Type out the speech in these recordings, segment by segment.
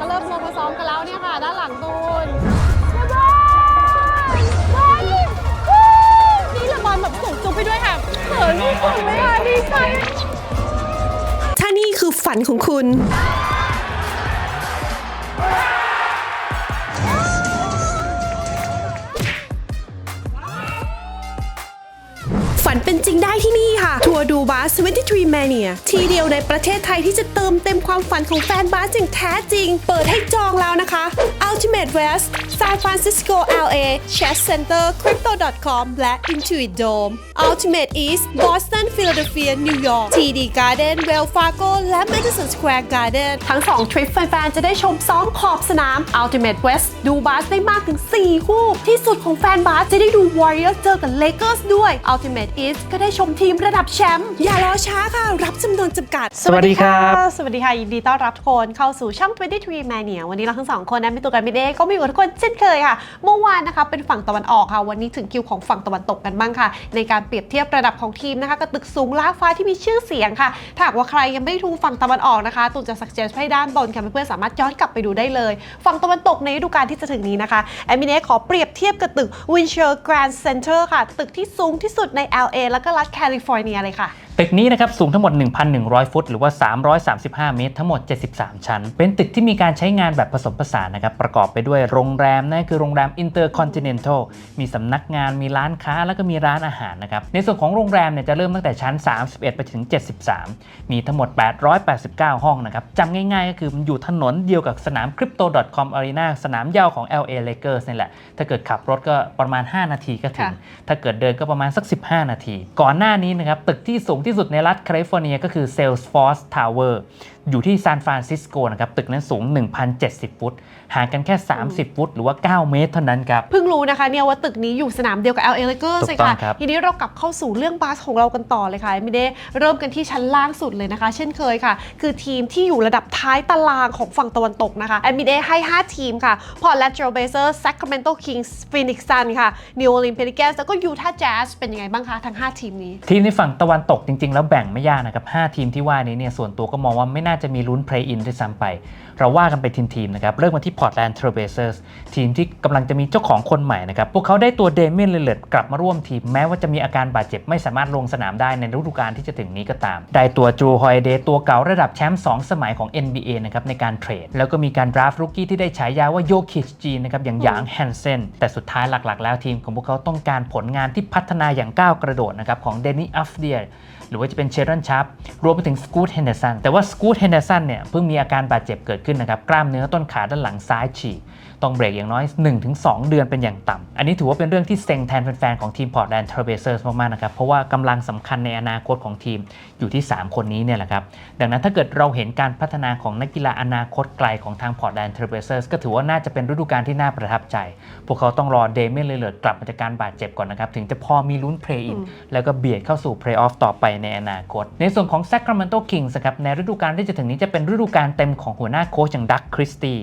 ก็เริ่มลงมาซ้อมกันแล้วเนี่ยค่ะ ด้านหลังตูนบอลบอลนี่ละบอลแบบส่งจุ๊บไปด้วยค่ะเขินสุดเลยค่ะดีใจถ้านี่คือฝันของคุณ จริงได้ที่นี่ค่ะ ทัวร์ดูบาส23 Mania ทีเดียวในประเทศไทยที่จะเติมเต็มความฝันของแฟนบาสอย่างแท้จริง เปิดให้จองแล้วนะคะ Ultimate West San Francisco LA Chess Center Crypto.com และ Intuit Dome Ultimate East Boston Philadelphia New York TD Garden Wells Fargo และ Madison Square Garden ทั้ง 2 ทริปแฟนๆ จะได้ชมซ้อมขอบสนาม Ultimate West ดูบาสได้มากถึง 4 คู่ ที่สุดของแฟนบาสจะได้ดู Warriors เจอกับ Lakers ด้วย Ultimate East ก็ได้ชมทีมระดับแชมป์อย่ารอช้าค่ะ รับจำนวนจำกัด สวัสดีครับ สวัสดีค่ะ ยินดีต้อนรับทุกคนเข้าสู่ช่อง 23 Mania วันนี้เราทั้งสองคนนะมีตัวกันมิเดก็มีกับทุกคนเช่นเคยค่ะ เมื่อวานนะคะเป็นฝั่งตะวันออกค่ะ วันนี้ถึงคิวของฝั่งตะวันตกกันบ้างค่ะ ในการเปรียบเทียบระดับของทีมนะคะกับตึกสูงล้าฟ้าที่มีชื่อเสียงค่ะ ถ้าหากว่าใครยังไม่ได้ดูฝั่งตะวันออกนะคะตูนจะสักเจนให้ด้านบนค่ะเพื่อนๆสามารถย้อนกลับไปดูได้เลย ฝั่งตะวันตกในฤดูกาลที่จะถึงนี้นะคะแอมมิเนขอเปรียบเทียบกับตึก Winchell Grand Center ค่ะ ตึกที่สูงที่สุดใน LA แล้วก็รัฐแคลิฟอร์เนียเลยค่ะตึกนี้นะครับสูงทั้งหมด 1,100 ฟุต หรือว่า 335 เมตร ทั้งหมด 73 ชั้น เป็นตึกที่มีการใช้งานแบบผสมผสานนะครับประกอบไปด้วยโรงแรมนั่นคือโรงแรม Intercontinental มีสำนักงานมีร้านค้าแล้วก็มีร้านอาหารนะครับในส่วนของโรงแรมเนี่ยจะเริ่มตั้งแต่ชั้น 31 ไปถึง 73 มีทั้งหมด 889 ห้องนะครับจำง่ายๆ ก็คือมันอยู่ถนนเดียวกับสนาม Crypto.com Arena สนามเหย้าของ LA Lakers นี่แหละ ถ้าเกิดขับรถก็ประมาณ 5 นาทีก็ถึงค่ะถ้าเกิดเดินก็ประมาณสัก 15 นาที ก่อนหน้านี้นะครับตึกที่สูงที่สุดในรัฐแคลิฟอร์เนียก็คือ Salesforce Tower อยู่ที่ซานฟรานซิสโกนะครับตึกนั้นสูง 1,070 ฟุต ห่างกันแค่ 30 ฟุต หรือว่า 9 เมตรเท่านั้นครับ เพิ่งรู้นะคะเนี่ยว่าตึกนี้อยู่สนามเดียวกับ LA Lakers ถูเลยกต้องค่ะครับทีนี้เรากลับเข้าสู่เรื่องบาสของเรากันต่อเลยค่ะไม่ได้เริ่มกันที่ชั้นล่างสุดเลยนะคะ เช่นเคยค่ะ คือทีมที่อยู่ระดับท้ายตารางของฝั่งตะวันตกนะคะแอมมิเดให้ 5 ทีมค่ะ Portland Trail Blazers Sacramento Kings Phoenix Suns ค่ะ New Orleans Pelicans แล้วก็ Utah Jazz เป็นยังไงบ้างคะทั้ง 5 ทีมนี้ ทีมในฝั่งตะวันตกจริง ๆ แล้วแบ่งไม่ยากนะครับ 5 ทีมที่ว่านี้เนี่ยส่วนตัวก็มองว่าไม่น่าจะมีลุ้น play in ด้วยซ้ำไป เราว่ากันไปทีมๆนะครับ เริ่มมาที่ Portland Trail Blazers ทีมที่กำลังจะมีเจ้าของคนใหม่นะครับ พวกเขาได้ตัวเดเมียนเลเลตกลับมาร่วมทีม แม้ว่าจะมีอาการบาดเจ็บไม่สามารถลงสนามได้ในฤดูกาลที่จะถึงนี้ก็ตาม ได้ตัวจูฮอยเดตัวเก่าระดับแชมป์2สมัยของ NBA นะครับในการเทรด แล้วก็มีการดราฟรูกี้ที่ได้ฉายาว่าโยคิชจีนะครับอย่างหยางแฮนเซนแต่สุดท้ายหลักๆ แล้วทีมของพวกเขาต้องการผลงานที่พัฒนาอย่างก้าวกระโดดนะครับของเดนิอัฟเดียหรือว่าจะเป็นเชรันชับรวมไปถึงสกูตเฮนเดอร์สันแต่ว่าสกูตเฮฮนเดอร์สันเนี่ยเพิ่งมีอาการบาดเจ็บเกิดขึ้นนะครับกล้ามเนื้อต้นขาด้านหลังซ้ายฉีก ต้องเบรกอย่างน้อย 1-2 เดือนเป็นอย่างต่ำ อันนี้ถือว่าเป็นเรื่องที่เซ็งแทนแฟนๆ ของทีมพอร์ตแลนด์เทรเบเซอร์สมากๆ นะครับ เพราะว่ากำลังสำคัญในอนาคตของทีมอยู่ที่ 3 คนนี้เนี่ยแหละครับ ดังนั้นถ้าเกิดเราเห็นการพัฒนาของนักกีฬาอนาคตไกลของทางพอร์ตแลนด์เทรเบเซอร์ก็ถือว่าน่าจะเป็นฤดูกาลที่น่าประทับใจ พวกเขาต้องรอเดเมนเลเลอร์กลับมาจากการบาดเจ็บก่อนนะครับถึงจะพอมีลุ้นเพลย์อินแล้วก็เบียดเข้าสู่เพลย์ออฟต่อไปในอนาคต ในส่วนของ Sacramento Kings ครับในฤดูกาลที่จะถึงนี้จะเป็นฤดูกาลเต็มของหัวหน้าโค้ชอย่างดักคริสตี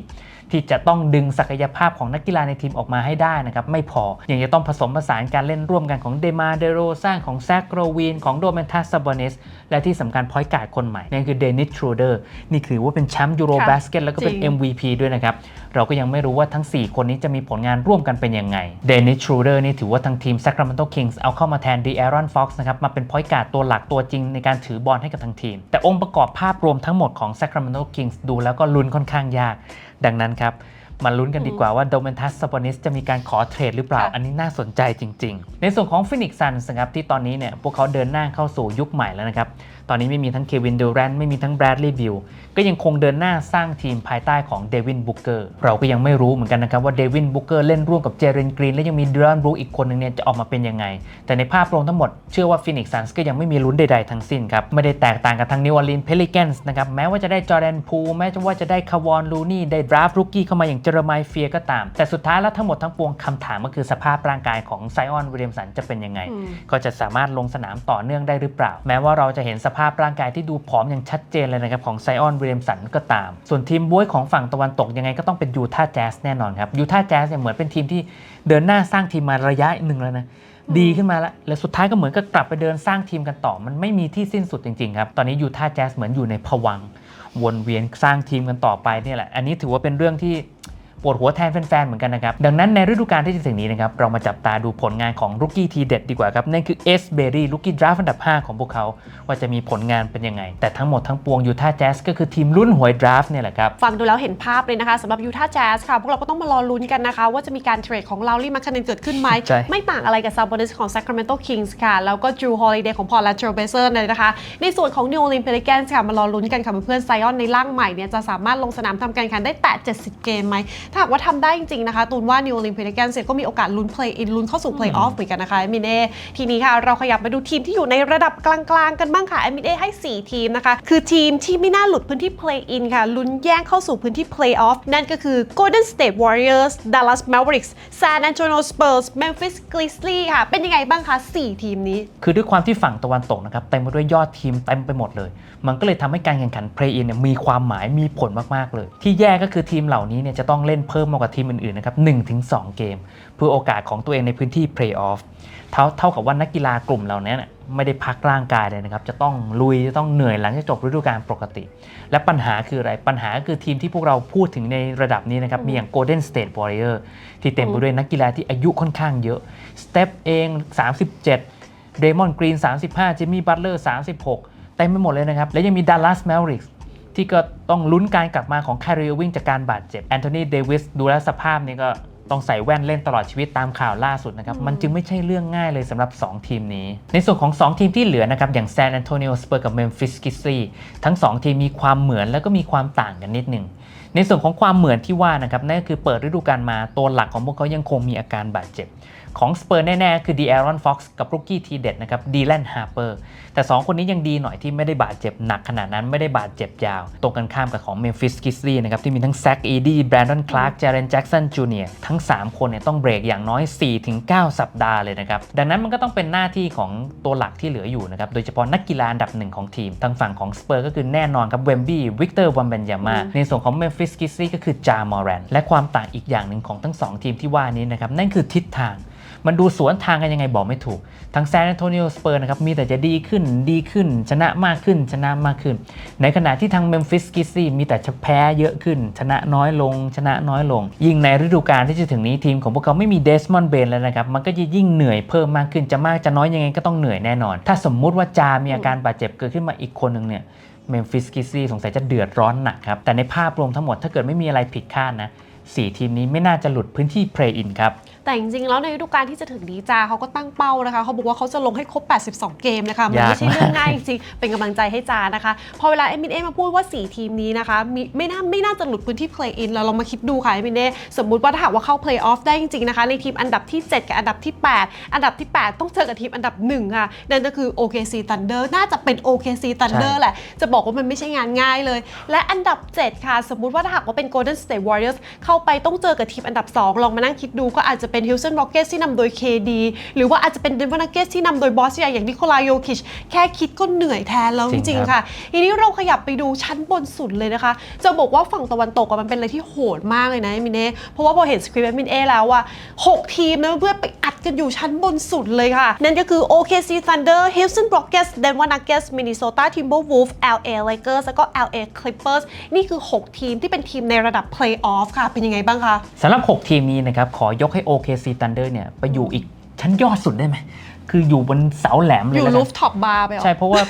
ที่จะต้องดึงศักยภาพของนักกีฬาในทีมออกมาให้ได้นะครับไม่พอยังจะต้องผสมผสานการเล่นร่วมกันของเดมาเดโรสร้างของแซกโรวีนของโดเมนทัสซาบอนิสและที่สำคัญพอยต์การ์ดคนใหม่นั่นคือเดนิสทรูเดอร์นี่คือว่าเป็นแชมป์ยูโรค่ะบาสเกตแล้วก็เป็นจริง MVP ด้วยนะครับเราก็ยังไม่รู้ว่าทั้ง 4 คนนี้จะมีผลงานร่วมกันเป็นยังไงเดนิสทรูเดอร์นี่ถือว่าทางทีม Sacramento Kings เอาเข้ามาแทนดีแอรอนฟ็อกซ์นะครับมาเป็นพอยต์การ์ดตัวหลักตัวจริงในการถือบอลให้กับทางทีม แต่องค์ประกอบภาพรวมทั้งหมดของ Sacramento Kings ดูแล้วก็ลุ้นค่อนข้างยาก ดังนั้นครับ มาลุ้นกันดีกว่าว่าโดเมนทัสซาบอนิสจะมีการขอเทรดหรือเปล่าค่ะอันนี้น่าสนใจจริง ๆ ในส่วนของฟินิกซ์ซันส์ครับที่ตอนนี้เนี่ยพวกเขาเดินหน้าเข้าสู่ยุคใหม่แล้วนะครับ ตอนนี้ไม่มีทั้งเควินดูแรนไม่มีทั้งแบรดลีย์บิลก็ยังคงเดินหน้าสร้างทีมภายใต้ของเดวินบุกเกอร์เราก็ยังไม่รู้เหมือนกันนะครับว่าเดวินบุกเกอร์เล่นร่วมกับเจเรนกรีนและยังมีเดรอนบรูอีกคนหนึงเนี่ยจะออกมาเป็นยังไง แต่ในภาพรวมทั้งหมดเชื่อว่าฟินิกซ์ซันส์ก็ยังไม่มีลุ้นใดๆทั้งสิ้นครับไม่ได้แตกต่างกับทางนิวออร์ลีนเพลิแกนส์นะครับแม้ว่าจะได้จอร์แดนพูลแม้ว่าจะได้คาวอนลูนี่ได้ดราฟรูกี้เข้ามาอย่างเจอร์มายเฟียก็ตาม แต่สุดท้ายแล้วทั้งหมดทั้งปวงคำถามก็คือสภาพร่างกายของไซออนวิลเลียมสันจะเป็นยังไงอืมก็จะสามารถลงสนามต่อเนื่องได้หรือเปล่า แม้ว่าเราจะเห็นสภาพร่างกายที่ดูผอมอย่างชัดเจนเลยนะครับของไซออนวิลเลียมสันก็ตาม ส่วนทีมบวยของฝั่งตะวันตกยังไงก็ต้องเป็นยูทาห์แจ๊สแน่นอนครับยูทาห์แจ๊สเนี่ยเหมือนเป็นทีมที่เดินหน้าสร้างทีมมาระยะหนึ่งแล้วนะดีขึ้นมาแล้วแล้วสุดท้ายก็เหมือนกับกลับไปเดินสร้างทีมกันต่อ มันไม่มีที่สิ้นสุดจริงๆครับ ตอนนี้ยูทาห์แจ๊สเหมือนอยู่ในภวังค์วนเวียนสร้างทีมกันต่อไปเนี่ยแหละ อันนี้ถือว่าเป็นเรื่องที่ ปวดหัวแทนแฟนๆเหมือนกันนะครับ ดังนั้นในฤดูกาลที่จะถึงนี้นะครับ เรามาจับตาดูผลงานของรุกกี้ทีเด็ดดีกว่าครับ นั่นคือเอสเบอรี่รุกกี้ดราฟอันดับ 5 ของพวกเขา ว่าจะมีผลงานเป็นยังไง แต่ทั้งหมดทั้งปวงยูทาห์แจ๊สก็คือทีมรุ่นหวยดราฟเนี่ยแหละครับ ฟังดูแล้วเห็นภาพเลยนะคะสำหรับยูทาห์แจ๊สค่ะ พวกเราก็ต้องมารอลุ้นกันนะคะ ว่าจะมีการเทรดของลาวลี่มาค n นนเกิดขึ้นไหมใช่ไม่ต่างอะไรกับซาบอนิสของ Sacramento Kings ค่ะแล้วก็จูฮอลิเดย์ของพอร์ตแลนด์เทรลเบเซอร์เลยนะคะในส่วนของ New Orleans Pelicans ค่ะมารอลุ้นกันค่ะเพื่อนๆไซออนในร่างใหม่เนี่ยจะสามารถลงสนามทำการแข่งขันได้แตะ70 เกมไหมถ้าหากว่าทำได้จริงๆนะคะตูนว่า New Orleans Pelicans เนี่ยก็มีโอกาสลุ้น play in ลุ้นเข้าสู่ play off เหมือนกันนะคะมินเอทีนี้ค่ะเราขยับมาดูทีมที่อยู่ในระดับกลางๆ กันบ้างค่ะมินเอให้ 4 ทีมนะคะ คือทีมที่ไม่น่าหลุดพื้นที่ play in ค่ะลุ้นแย่งเข้าสู่พื้นที่ play off นั่นก็คือ Golden State Warriors Dallas Mavericks San Antonio Spurs Memphis Grizzlies ค่ะ เป็นยังไงบ้างคะ4 ทีมนี้ คือด้วยความที่ฝั่งตะวันตกนะครับเต็มไปด้วยยอดทีมเต็มไปหมดเลย มันก็เลยทำให้การแข่งขันเพลย์อินเนี่ยมีความหมายมีผลมากๆเลย ที่แย่ก็คือทีมเหล่านี้เนี่ยจะต้องเล่นเพิ่มมากกว่าทีมอื่นๆนะครับ1-2เกม เพื่อโอกาสของตัวเองในพื้นที่เพลย์ออฟเท่าเท่ากับว่านักกีฬากลุ่มเหล่านี้เนี่ยไม่ได้พักร่างกายเลยนะครับ จะต้องลุย จะต้องเหนื่อยหลังจากจบฤดูกาลปกติ และปัญหาคืออะไร ปัญหาก็คือทีมที่พวกเราพูดถึงในระดับนี้นะครับ มีอย่าง Golden State Warrior ที่เต็มไปด้วยนักกีฬาที่อายุค่อนข้างเยอะ สเตปเอง 37 เดมอนกรีน 35 จิมมี่ บัตเลอร์ 36 เต็มไปหมดเลยนะครับ และยังมีดัลลัสแมวริก ที่ก็ต้องลุ้นการกลับมาของแคริลวิ่งจากการบาดเจ็บแอนโทนีเดวิสดูแลวสภาพนี้ก็ต้องใส่แว่นเล่นตลอดชีวิตตามข่าวล่าสุดนะครับ มันจึงไม่ใช่เรื่องง่ายเลยสำหรับ 2 ทีมนี้ ในส่วนของ 2 ทีมที่เหลือนะครับ อย่างแซน a อนโตนิโอสเปอร์กับเมมฟิสกิสซีทั้ง 2 ทีมมีความเหมือนแล้วก็มีความต่างกันนิดหนึ่งในส่วนของความเหมือนที่ว่านะครับนั่นก็คือเปิดฤดูกาลมาตัวหลักของพวกเขายังคงมีอาการบาดเจ็บ ของสเปอร์แน่ๆ คือดีแอรอนฟ็อกซ์กับรุกกี้ทีเด็ดนะครับดีแลนฮาร์เปอร์แต่ 2 คนนี้ยังดีหน่อยที่ไม่ได้บาดเจ็บหนักขนาดนั้นไม่ได้บาดเจ็บยาว ตรงกันข้ามกับของเมมฟิสกิสลีนะครับที่มีทั้งแซคอีดี้แบรนดอนคลาร์กเจเรนแจ็กสันจูเนียร์ทั้ง 3 คนเนี่ยต้องเบรกอย่างน้อย 4-9 สัปดาห์เลยนะครับดังนั้นมันก็ต้องเป็นหน้าที่ของตัวหลักที่เหลืออยู่นะครับโดยเฉพาะนักกีฬาอันดับหนึ่งของทีมทางฝั่งของสเปอร์ก็คือแน่นอนครับเวมบี้วิกเตอร์วัมเบนยามาในส่วนของเมมฟิสกิสลีก็คือจามอรันและความต่างอีกอย่างหนึ่งของทั้งสองทีมที่ว่านี้นะครับนั่นคือทิศทาง มันดูสวนทางกันยังไงบอกไม่ถูกทางแซนอโตนิโอสเปอร์นะครับมีแต่จะดีขึ้นดีขึ้น ชนะมากขึ้นชนะมากขึ้น ในขณะที่ทางเมมฟิสกิซี่มีแต่จะแพ้เยอะขึ้น ชนะน้อยลง ชนะน้อยลง ยิ่งในฤดูกาลที่จะถึงนี้ทีมของพวกเขาไม่มีเดสมอนด์เบนแล้วนะครับมันก็จะยิ่งเหนื่อยเพิ่มมากขึ้นจะมากจะน้อยยังไงก็ต้องเหนื่อยแน่นอน ถ้าสมมุติว่าจามีอาการบาดเจ็บเกิดขึ้นมาอีกคนหนึ่งเนี่ยเมมฟิสกิซี่สงสัยจะเดือดร้อนหนักครับ แต่ในภาพรวมทั้งหมดถ้าเกิดไม่มีอะไรผิดคาดนะสทีมนี้ไม่น่าจะหลุดพื้นที่เพลย์อินครับ แต่จริงๆ แล้วในฤดูกาลที่จะถึงนี้จาเขาก็ตั้งเป้านะคะเขาบอกว่าเขาจะลงให้ครบ 82 เกมนะคะมันไม่ใช่เรื่องง่ายจริงๆเป็นกำลังใจให้จานะคะ พอเวลาเอมินเอมาพูดว่า 4 ทีมนี้นะคะมีไม่น่าไม่น่าจะหลุดพื้นที่ play in เราลองมาคิดดูค่ะเอมินเอสมมุติว่าถ้าหากว่าเข้า play off ได้จริงๆนะคะในทีมอันดับที่ 7 กับอันดับที่ 8 อันดับที่ 8 ต้องเจอกับทีมอันดับ1ค่ะนั่นก็คือ OKC Thunder น่าจะเป็น OKC Thunder ใช่แหละจะบอกว่ามันไม่ใช่งานง่ายเลย และอันดับ 7 ค่ะ สมมุติว่าถ้าหากว่าเป็น Golden State Warriors เข้าไปต้องเจอกับทีมอันดับ 2 ลองมานั่งคิดดูก็อาจจะเป็น Houston Rockets ที่นำโดย KD หรือว่าอาจจะเป็น Denver Nuggets ที่นำโดยบอสใหญ่อย่างนิโคลาโยคิชแค่คิดก็เหนื่อยแทนแล้วจจริริงงๆครัค่ะบทีนี้เราขยับไปดูชั้นบนสุดเลยนะคะ จะบอกว่าฝั่งตะวันตกอะมันเป็นอะไรที่โหดมากเลยนะมินเน่เพราะว่าพอเห็นสคริปต์มินเอแล้วอะ6ทีมนะเพื่อนไปอัดกันอยู่ชั้นบนสุดเลยค่ะ นั่นก็คือ OKC Thunder Houston Rockets Denver Nuggets Minnesota Timberwolves LA Lakers แล้วก็ LA Clippers นี่คือ 6 ทีมที่เป็นทีมในระดับ Playoff ค่ะ เป็นยังไงบ้างคะสำหรับ 6 ทีมนี้นะครับ ขอยกให้ OKC Thunder เนี่ยไปอยู่อีกชั้นยอดสุดได้ไหม คืออยู่บนเสาแหลมเลยอยู่แล้วกัรูนฟท็อปบาร์ไปเหรอ ใช่เพราะว่า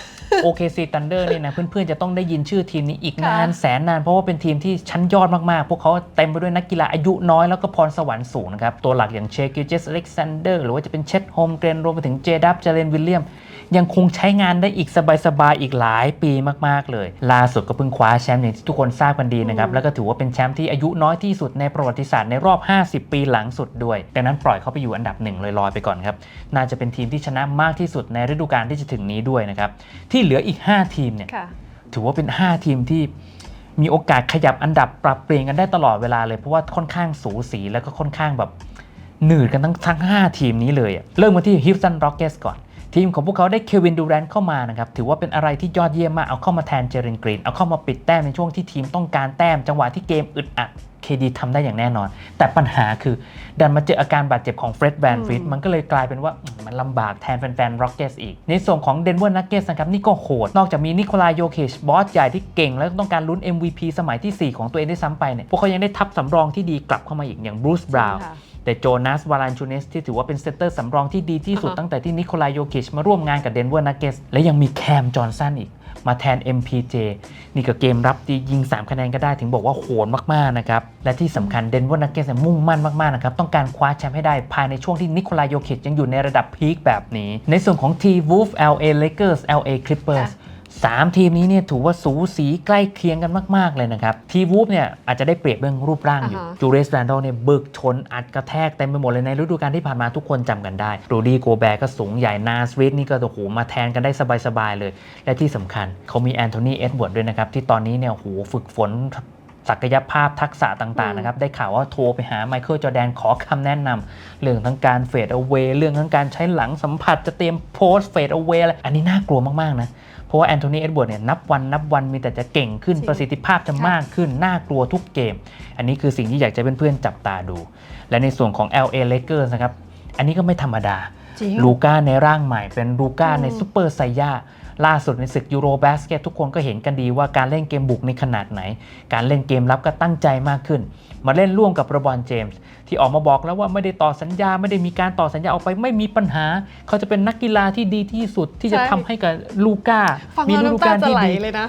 OKC Thunder เนี่ยนะเพื่อนๆจะต้องได้ยินชื่อทีมนี้อีกนานค่ะ แสนนาน เพราะว่าเป็นทีมที่ชั้นยอดมากๆ พวกเขาเต็มไปด้วยนักกีฬาอายุน้อยแล้วก็พรสวรรค์สูงนะครับ ตัวหลักอย่างเชคิวเจสอเล็กซานเดอร์หรือว่าจะเป็นเช t โฮมเกรนรวมไปถึงเจดับเจเลนวิลเลียม ยังคงใช้งานได้อีกสบายๆอีกหลายปีมากๆเลย ล่าสุดก็เพิ่งคว้าแชมป์อย่างที่ทุกคนทราบกันดีนะครับ แล้วก็ถือว่าเป็นแชมป์ที่อายุน้อยที่สุดในประวัติศาสตร์ในรอบ 50 ปีหลังสุดด้วย ดังนั้นปล่อยเขาไปอยู่อันดับหนึ่งลอยๆไปก่อนครับ น่าจะเป็นทีมที่ชนะมากที่สุดในฤดูกาลที่จะถึงนี้ด้วยนะครับ ที่เหลืออีก 5 ทีมเนี่ยค่ะถือว่าเป็น 5 ทีมที่มีโอกาสขยับอันดับปรับเปลี่ยนกันได้ตลอดเวลาเลยเพราะว่าค่อนข้างสูสีแล้วก็ค่อนข้างแบบหนืดกันทั้งทั้ง 5 ทีมนี้เลยอะเริ่มมาที่ Houston Rockets ก่อน ทีมของพวกเขาได้เควินดูแรนเข้ามานะครับถือว่าเป็นอะไรที่ยอดเยี่ยมมากเอาเข้ามาแทนเจเรนกรีนเอาเข้ามาปิดแต้มในช่วงที่ทีมต้องการแต้มจังหวะที่เกมอึดอัด KD ทำได้อย่างแน่นอน แต่ปัญหาคือ ดันมาเจออาการบาดเจ็บของเฟร็ดแวนฟรีดอืมมันก็เลยกลายเป็นว่าอืมมันลำบากแทนแฟนๆ Rockets อีก ในส่วนของ Denver Nuggets นะครับนี่ก็โหด นอกจากมีนิโคลายโยเคชบอสใหญ่ที่เก่ง แล้วต้องการลุ้น MVP สมัยทีสี่4 ของตัวเองได้วยซ้ำไปเนี่ยพวกเขายังได้ทัพสำรองที่ดีกลับเข้ามาอีกอย่างบรูซบราวน์ค่ะแต่โจนาสวาลันชูเนสที่ถือว่าเป็นเซนเตอร์สำรองที่ดีที่สุดอ่าฮะตั้งแต่ที่นิโคลายโยคิชมาร่วมงานกับเดนเวอร์นักเกสและยังมีแคมจอห์นสันอีก มาแทน MPJ นี่ก็เกมรับดียิง 3 คะแนนก็ได้ถึงบอกว่าโหดมาก ๆ นะครับ และที่สำคัญเดนเวอร์นักเก็ตมุ่งมั่นมาก ๆ นะครับ ต้องการคว้าแชมป์ให้ได้ภายในช่วงที่นิโคลายโยคิชยังอยู่ในระดับพีคแบบนี้ ในส่วนของทีวูฟ LA Lakers LA Clippers ค่ะสามทีมนี้เนี่ยถือว่าสูสีใกล้เคียงกันมากๆเลยนะครับ ทีวูฟเนี่ยอาจจะได้เปรียบเรื่องรูปร่างอยู่อ่าฮะจูเรสแรนดอลเนี่ยบึกชนอัดกระแทกเต็มไปหมดเลยในฤดูกาลที่ผ่านมาทุกคนจำกันได้รูดี้โกแบร์ก็สูงใหญ่นาสวิตนี่ก็โอ้โหมาแทนกันได้สบายๆเลย และที่สำคัญเขามีแอนโทนีเอ็ดเวิร์ดด้วยนะครับที่ตอนนี้เนี่ยโอ้โหฝึกฝน ศักยภาพทักษะต่างๆนะครับได้ข่าวว่าโทรไปหาไมเคิลจอแดนขอคำแนะนำเรื่องทั้งการเฟดเอาเวเรื่องทั้งการใช้หลังสัมผัสจะเตรียมโพสเฟดเอาเวอะไรอันนี้น่ากลัวมากๆนะเพราะว่าแอนโทนีเอ็ดเวิร์ดเนี่ยนับวันนับวันมีแต่จะเก่งขึ้นจริงประสิทธิภาพจะมากขึ้น น่ากลัวทุกเกม อันนี้คือสิ่งที่อยากจะเพื่อนๆจับตาดู และในส่วนของ LA Lakers นะครับอันนี้ก็ไม่ธรรมดาจริงลูก้าในร่างใหม่เป็นลูก้าอืมในซูเปอร์ไซย่า ล่าสุดในศึกยูโรบาสเกตทุกคนก็เห็นกันดีว่าการเล่นเกมบุกในขนาดไหน การเล่นเกมรับก็ตั้งใจมากขึ้นมาเล่นร่วมกับระบอนเจมส์ที่ออกมาบอกแล้วว่าไม่ได้ต่อสัญญาไม่ได้มีการต่อสัญญาออกไปไม่มีปัญหา เขาจะเป็นนักกีฬาที่ดีที่สุดที่จะใช่ทำให้กับลูก้าฟังมีแล้วฤดูน้ำตากาลจะที่ไหลดีเลยนะ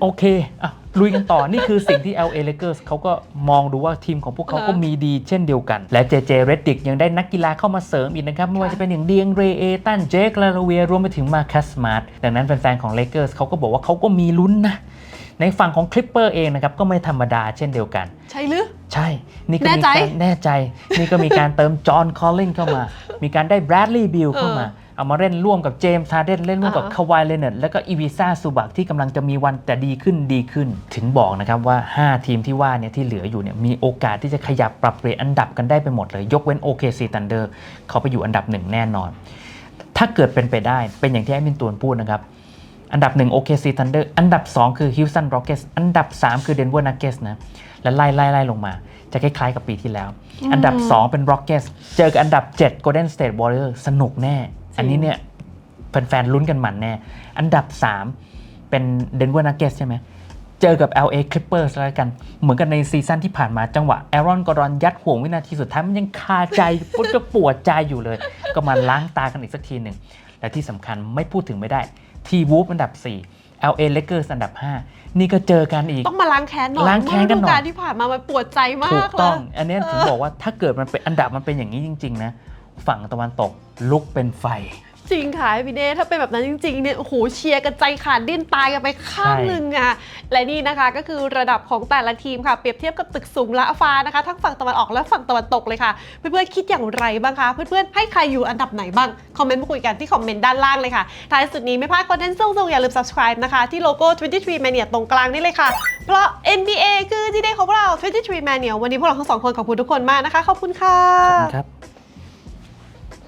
โอเคอะลุยกันต่อ นี่คือสิ่งที่ LA Lakers เขาก็มองดูว่าทีมของพวกเขาก็อ่าฮะมีดีเช่นเดียวกัน และ JJ Redick ยังได้นักกีฬาเข้ามาเสริมอีกนะครับ ไม่ว่าค่ะจะเป็นอย่างเดียงเรเอตันเจคลาเวียรวมไปถึงมาคัสมาร์ตดังนั้นแฟนๆของ Lakers เขาก็บอกว่าเขาก็มีลุ้นนะ ในฝั่งของ Clipper เองนะครับก็ไม่ธรรมดาเช่นเดียวกัน ใช่หรือ ใช่ นี่ก็แน่มีใจ การแน่ใจ นี่ก็มีการเติมจอห์นคอลลินเข้ามา มีการได้แบรดลีย์บิลเข้ามา เอามาเล่นร่วมกับเจมส์ฮาร์เดนเล่นร่วมกับอ่า คาวายเลเนตแล้วก็อีวิซ่าซูบักที่กำลังจะมีวันแต่ดีขึ้นดีขึ้น ถึงบอกนะครับว่า 5 ทีมที่ว่าเนี่ยที่เหลืออยู่เนี่ยมีโอกาสที่จะขยับปรับเปลี่ยนอันดับกันได้ไปหมดเลย ยกเว้น OKC Thunder เขาไปอยู่อันดับหนึ่งแน่นอน ถ้าเกิดเป็นไปได้เป็นอย่างที่ไอ้มินตูนพูดนะครับ อันดับ 1 OKC Thunder อันดับ 2 คือ Houston Rockets อันดับ 3 คือ Denver Nuggets นะและไล่ไล่ไล่ลงมา จะคล้ายๆกับปีที่แล้ว อันดับ 2 เป็น Rockets เจอกับอันดับ 7 Golden State Warriors สนุกแน่ อันนี้เนี่ยแฟนๆลุ้นกันมันแน่ อันดับ 3 เป็น Denver Nuggets ใช่ไหมเจอกับ LA Clippers แล้วกัน เหมือนกันในซีซั่นที่ผ่านมาจังหวะแอรอนกอรอนยัดห่วงวินาทีสุดท้ายมันยังคาใจปุ๊บจะปวดใจอยู่เลย ก็มาล้างตากันอีกสักทีหนึ่งและที่สำคัญไม่พูดถึงไม่ได้ ทีวูฟอันดับ 4 LA Lakers อันดับ 5 นี่ก็เจอกันอีก ต้องมาล้างแค้นหน่อยล้างแค้นกันหน่อยเมื่ฤดูกาลที่ผ่านมามันปวดใจมาถูกกเลต้องยอันเนี้ยถึงบอกว่าถ้าเกิดมันเป็นอันดับมันเป็นอย่างนี้จริง ๆ นะ ฝั่งตะวันตกลุกเป็นไฟ จริงค่ะพี่เดชถ้าเป็นแบบนั้นจริงๆเนี่ยโอ้โหเชียร์กันใจขาดดิ้นตายกันไปข้างหนึ่งอะและนี่นะคะก็คือระดับของแต่ละทีมค่ะ เปรียบเทียบกับตึกสูงละฟ้านะคะ ทั้งฝั่งตะวันออกและฝั่งตะวันตกเลยค่ะ เพื่อนๆคิดอย่างไรบ้างคะ เพื่อนๆให้ใครอยู่อันดับไหนบ้าง คอมเมนต์มาคุยกันที่คอมเมนต์ด้านล่างเลยค่ะ ท้ายสุดนี้ไม่พลาดคอนเทนต์ส่งๆอย่าลืม subscribe นะคะที่โลโก้ 23 Mania ตรงกลางนี่เลยค่ะ เพราะ NBA คือที่เดของพวกเรา 23 Mania วันนี้พวกเราทั้งสองคนขอบคุณทุกคนมากนะคะขอบคุณค่ะขอบคุณครับ